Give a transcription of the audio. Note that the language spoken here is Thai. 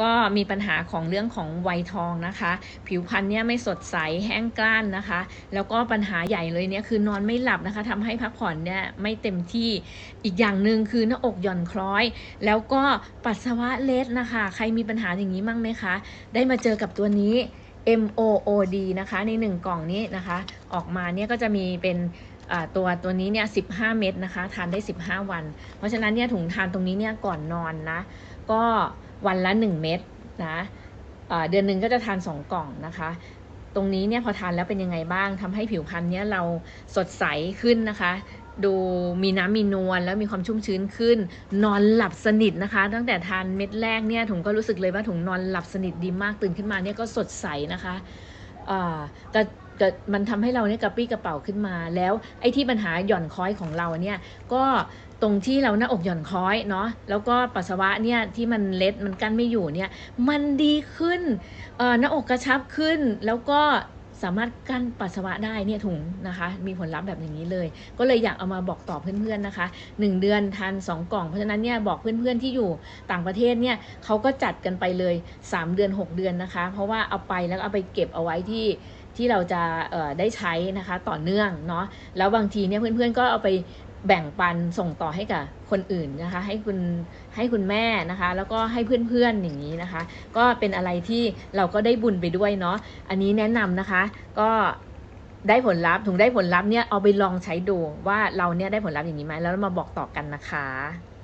ก็มีปัญหาของเรื่องของวัยทองนะคะ ผิวพรรณเนี่ยไม่สดใสแห้งกร้านนะคะ แล้วก็ปัญหาใหญ่เลยเนี่ยคือนอนไม่หลับนะคะทำให้พักผ่อนเนี่ยไม่เต็มที่อีกอย่างหนึ่งคือหน้าอกหย่อนคล้อย แล้วก็ปัสสาวะเล็ดนะคะ ใครมีปัญหาอย่างนี้มั่งไหมคะ ได้มาเจอกับตัวนี้ MOOD นะคะ ในหนึ่งกล่องนี้นะคะ ออกมาเนี่ยก็จะมีเป็นตัวตัวนี้เนี่ย 15 เม็ดนะคะ ทานได้ 15 วัน เพราะฉะนั้นเนี่ยถุงทานตรงนี้เนี่ยก่อนนอนนะ ก็ วันละ 1 เม็ดนะเดือนหนึ่งก็จะทาน 2 กล่องนะคะ ตรงนี้เนี่ยพอทานแล้วเป็นยังไงบ้างทำให้ผิวพรรณเนี่ยเราสดใสขึ้นนะคะ ดูมีน้ำมีนวลแล้วมีความชุ่มชื้นขึ้น นอนหลับสนิทนะคะ ตั้งแต่ทานเม็ดแรกเนี่ยถุงก็รู้สึกเลยว่าถุงนอนหลับสนิทดีมากตื่นขึ้นมาเนี่ยก็สดใสนะคะ อ่าก็ก็มันทำให้เราเนี่ยกระปี้กระเป๋าขึ้นมาแล้วไอ้ที่ปัญหาหย่อนค้อยของเราเนี่ยก็ตรงที่เราหน้าอกหย่อนค้อยเนาะแล้วก็ปัสสาวะเนี่ยที่มันเล็ดมันกั้นไม่อยู่เนี่ยมันดีขึ้นหน้าอกกระชับขึ้นแล้วก็ สามารถกั้นปัสสาวะได้เนี่ยถุงนะคะ มีผลลัพธ์แบบอย่างนี้เลย ก็เลยอยากเอามาบอกต่อเพื่อนๆนะคะ 1 เดือนทาน2 กล่องเพราะฉะนั้นเนี่ยบอกเพื่อนๆที่อยู่ต่างประเทศเนี่ยเขาก็จัดกันไปเลย 3 เดือน 6 เดือนนะคะ เพราะว่าเอาไปแล้วเอาไปเก็บเอาไว้ที่ที่เราจะได้ใช้นะคะต่อเนื่องเนาะแล้วบางทีเนี่ยเพื่อนๆก็เอาไป แบ่งปันส่งต่อให้กับคนอื่นนะคะ ให้คุณให้คุณแม่นะคะ แล้วก็ให้เพื่อนๆอย่างนี้นะคะ ก็เป็นอะไรที่เราก็ได้บุญไปด้วยเนาะอันนี้แนะนำนะคะ ก็ได้ผลลัพธ์ถุงได้ผลลัพธ์เนี่ยเอาไปลองใช้ดูว่าเราเนี่ยได้ผลลัพธ์อย่างนี้ไหมแล้วมาบอกต่อกันนะคะ